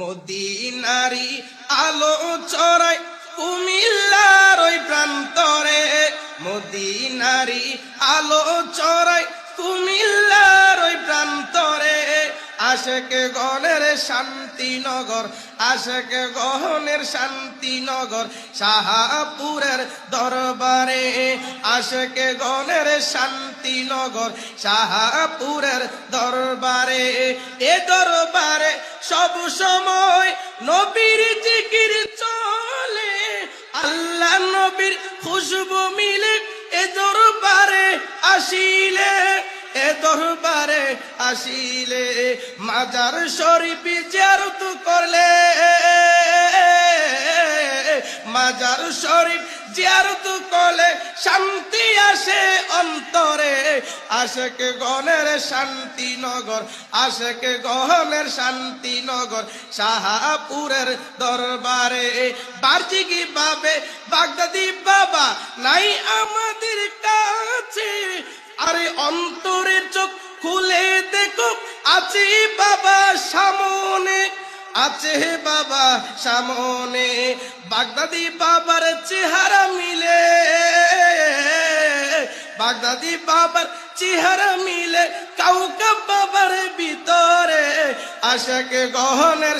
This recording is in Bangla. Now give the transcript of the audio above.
মদিনারি আলো চড়াই কুমিল্লার ওই প্রান্তরে। মদিনারি আলো চড়াই কুমিল্লার ওই প্রান্তরে। আশেকে গণের শান্তিনগর, আশেকে গহনের শান্তিনগর শাহাপুরের দরবারে। আশেকে গণের শান্তিনগর শাহাপুরের দরবারে। এ দরবারে সব সময় নবীর জিকির চলে। আল্লাহ নবীর খুশবু মিলে এ দরবারে আসিলে, এ দরবারে আসিলে। মাজার শরীফ জিয়ারত করলে, মাজার শরীফ জিয়ারত করলে শান্তি আসে অন্তরে। আশেকে গণের শান্তিনগর, আশেকে গহনের শান্তিনগর শাহাপুরের দরবারে। বার্জিকি বাবে, বাগদাদি বাবা, নাই আমাদের কাছে। আরে অন্তরের চোখ খুলে দেখো, আছে বাবা সামনে, আছে বাবা সামনে। বাগদাদি বাবার চেহারা মিলে, বাগদাদি বাবার চেহারা মিলে কাউকে বাবার ভিতরে আশাকে গহনের